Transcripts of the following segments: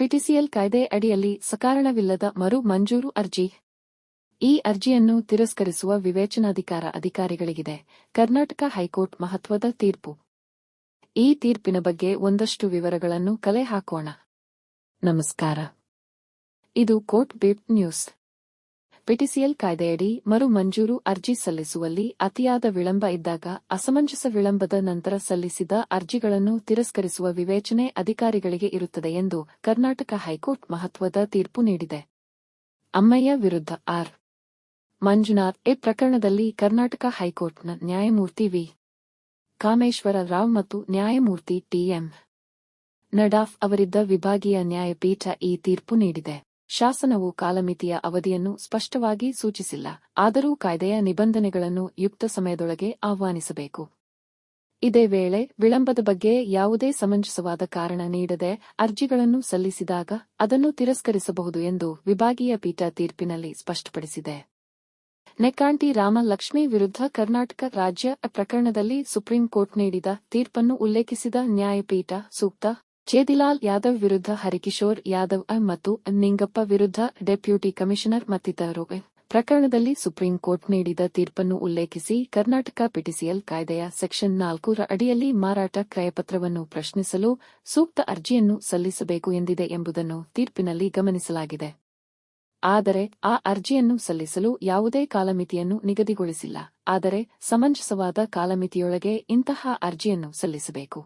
PTCL ಕಾಯ್ದೆ ಅಡಿಯಲ್ಲಿ ಸಕಾರಣವಿಲ್ಲದ ಮರು ಮಂಜೂರು ಅರ್ಜಿ. ಈ ಅರ್ಜಿಯನ್ನು ತಿರಸ್ಕರಿಸುವ ವಿವೇಚನಾಧಿಕಾರ ಅಧಿಕಾರಿಗಳಿಗಿದೆ. ಕರ್ನಾಟಕ ಹೈಕೋರ್ಟ್ ಮಹತ್ವದ ತೀರ್ಪು. ಈ ತೀರ್ಪಿನ ಬಗ್ಗೆ ಒಂದಷ್ಟು ವಿವರಗಳನ್ನು ಕಲೆ ಹಾಕೋಣ. ನಮಸ್ಕಾರ. ಇದು ಕೋರ್ಟ್ ಬೀಟ್ ನ್ಯೂಸ್. ಪಿಟಿಸಿಎಲ್ ಕಾಯ್ದೆಯಡಿ ಮರು ಮಂಜೂರು ಅರ್ಜಿ ಸಲ್ಲಿಸುವಲ್ಲಿ ಅತಿಯಾದ ವಿಳಂಬ ಇದ್ದಾಗ ಅಸಮಂಜಸ ವಿಳಂಬದ ನಂತರ ಸಲ್ಲಿಸಿದ ಅರ್ಜಿಗಳನ್ನು ತಿರಸ್ಕರಿಸುವ ವಿವೇಚನೆ ಅಧಿಕಾರಿಗಳಿಗೆ ಇರುತ್ತದೆ ಎಂದು ಕರ್ನಾಟಕ ಹೈಕೋರ್ಟ್ ಮಹತ್ವದ ತೀರ್ಪು ನೀಡಿದೆ. ಅಮ್ಮಯ್ಯ ವಿರುದ್ಧ ಆರ್. ಮಂಜುನಾಥ್ ಈ ಪ್ರಕರಣದಲ್ಲಿ ಕರ್ನಾಟಕ ಹೈಕೋರ್ಟ್ನ ನ್ಯಾಯಮೂರ್ತಿ ವಿ. ಕಾಮೇಶ್ವರ ರಾವ್ ಮತ್ತು ನ್ಯಾಯಮೂರ್ತಿ ಟಿಎಂ ನಡಾಫ್ ಅವರಿದ್ದ ವಿಭಾಗೀಯ ನ್ಯಾಯಪೀಠ ಈ ತೀರ್ಪು ನೀಡಿದೆ. ಶಾಸನವು ಕಾಲಮಿತಿಯ ಅವಧಿಯನ್ನು ಸ್ಪಷ್ಟವಾಗಿ ಸೂಚಿಸಿಲ್ಲ, ಆದರೂ ಕಾಯ್ದೆಯ ನಿಬಂಧನೆಗಳನ್ನು ಯುಕ್ತ ಸಮಯದೊಳಗೆ ಆಹ್ವಾನಿಸಬೇಕು. ಇದೇ ವೇಳೆ ವಿಳಂಬದ ಬಗ್ಗೆ ಯಾವುದೇ ಸಮಂಜಸವಾದ ಕಾರಣ ನೀಡದೆ ಅರ್ಜಿಗಳನ್ನು ಸಲ್ಲಿಸಿದಾಗ ಅದನ್ನು ತಿರಸ್ಕರಿಸಬಹುದು ಎಂದು ವಿಭಾಗೀಯ ಪೀಠ ತೀರ್ಪಿನಲ್ಲಿ ಸ್ಪಷ್ಟಪಡಿಸಿದೆ. ನೆಕ್ಕಾಂಟಿ ರಾಮಲಕ್ಷ್ಮಿ ವಿರುದ್ಧ ಕರ್ನಾಟಕ ರಾಜ್ಯ ಪ್ರಕರಣದಲ್ಲಿ ಸುಪ್ರೀಂ ಕೋರ್ಟ್ ನೀಡಿದ ತೀರ್ಪನ್ನು ಉಲ್ಲೇಖಿಸಿದ ನ್ಯಾಯಪೀಠ ಸೂಕ್ತ ಚೇದಿಲಾಲ್ ಯಾದವ್ ವಿರುದ್ಧ ಹರಿಕಿಶೋರ್ ಯಾದವ್ ಮತ್ತು ನಿಂಗಪ್ಪ ವಿರುದ್ಧ ಡೆಪ್ಯೂಟಿ ಕಮಿಷನರ್ ಮತ್ತಿತರರು ಪ್ರಕರಣದಲ್ಲಿ ಸುಪ್ರೀಂ ಕೋರ್ಟ್ ನೀಡಿದ ತೀರ್ಪನ್ನು ಉಲ್ಲೇಖಿಸಿ ಕರ್ನಾಟಕ ಪಿಟಿಸಿಎಲ್ ಕಾಯ್ದೆಯ ಸೆಕ್ಷನ್ ನಾಲ್ಕರ ಅಡಿಯಲ್ಲಿ ಮಾರಾಟ ಕ್ರಯಪತ್ರವನ್ನು ಪ್ರಶ್ನಿಸಲು ಸೂಕ್ತ ಅರ್ಜಿಯನ್ನು ಸಲ್ಲಿಸಬೇಕು ಎಂದಿದೆ ಎಂಬುದನ್ನು ತೀರ್ಪಿನಲ್ಲಿ ಗಮನಿಸಲಾಗಿದೆ. ಆದರೆ ಆ ಅರ್ಜಿಯನ್ನು ಸಲ್ಲಿಸಲು ಯಾವುದೇ ಕಾಲಮಿತಿಯನ್ನು ನಿಗದಿಗೊಳಿಸಿಲ್ಲ. ಆದರೆ ಸಮಂಜಸವಾದ ಕಾಲಮಿತಿಯೊಳಗೆ ಇಂತಹ ಅರ್ಜಿಯನ್ನು ಸಲ್ಲಿಸಬೇಕು.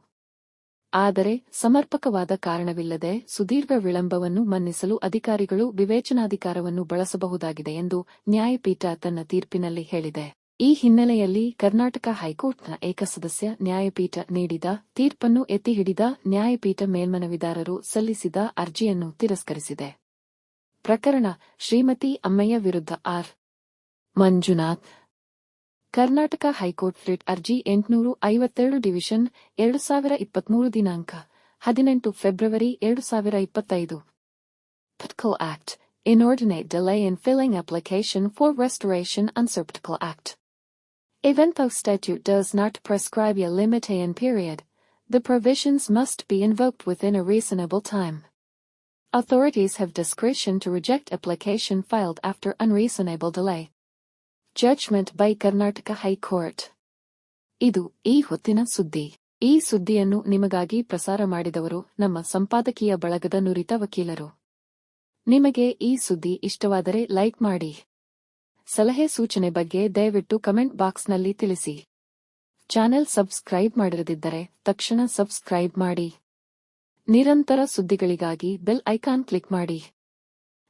ಆದರೆ ಸಮರ್ಪಕವಾದ ಕಾರಣವಿಲ್ಲದೆ ಸುದೀರ್ಘ ವಿಳಂಬವನ್ನು ಮನ್ನಿಸಲು ಅಧಿಕಾರಿಗಳು ವಿವೇಚನಾಧಿಕಾರವನ್ನು ಬಳಸಬಹುದಾಗಿದೆ ಎಂದು ನ್ಯಾಯಪೀಠ ತನ್ನ ತೀರ್ಪಿನಲ್ಲಿ ಹೇಳಿದೆ. ಈ ಹಿನ್ನೆಲೆಯಲ್ಲಿ ಕರ್ನಾಟಕ ಹೈಕೋರ್ಟ್ನ ಏಕಸದಸ್ಯ ನ್ಯಾಯಪೀಠ ನೀಡಿದ ತೀರ್ಪನ್ನು ಎತ್ತಿಹಿಡಿದ ನ್ಯಾಯಪೀಠ ಮೇಲ್ಮನವಿದಾರರು ಸಲ್ಲಿಸಿದ ಅರ್ಜಿಯನ್ನು ತಿರಸ್ಕರಿಸಿದೆ. ಪ್ರಕರಣ ಶ್ರೀಮತಿ ಅಮ್ಮಯ್ಯ ವಿರುದ್ಧ R. Manjunath Karnataka high court writ ಅರ್ಜಿ ಎಂಟುನೂರು ಐವತ್ತೆರಡು ಡಿವಿಷನ್ ಎರಡು ಸಾವಿರ ಇಪ್ಪತ್ಮೂರು ದಿನಾಂಕ ಹದಿನೆಂಟು ಫೆಬ್ರವರಿ ಎರಡು ಸಾವಿರ ಇಪ್ಪತ್ತೈದು Particle Act Inordinate delay in filling application for restoration under Particle Act. Even though statute does not prescribe a limitation period, the provisions must be invoked within a reasonable time. Authorities have discretion to reject application filed after unreasonable delay. Judgment by Karnataka high court ಇದು ಈ ಹೊತ್ತಿನ ಸುದ್ದಿ. ಈ ಸುದ್ದಿಯನ್ನು ನಿಮಗಾಗಿ ಪ್ರಸಾರ ಮಾಡಿದವರು ನಮ್ಮ ಸಂಪಾದಕೀಯ ಬಳಗದ ನುರಿತ ವಕೀಲರು. ನಿಮಗೆ ಈ ಸುದ್ದಿ ಇಷ್ಟವಾದರೆ ಲೈಕ್ ಮಾಡಿ. ಸಲಹೆ ಸೂಚನೆ ಬಗ್ಗೆ ದಯವಿಟ್ಟು ಕಮೆಂಟ್ ಬಾಕ್ಸ್ನಲ್ಲಿ ತಿಳಿಸಿ. ಚಾನೆಲ್ ಸಬ್ಸ್ಕ್ರೈಬ್ ಮಾಡಿರದಿದ್ದರೆ ತಕ್ಷಣ ಸಬ್ಸ್ಕ್ರೈಬ್ ಮಾಡಿ. ನಿರಂತರ ಸುದ್ದಿಗಳಿಗಾಗಿ ಬೆಲ್ ಐಕಾನ್ ಕ್ಲಿಕ್ ಮಾಡಿ.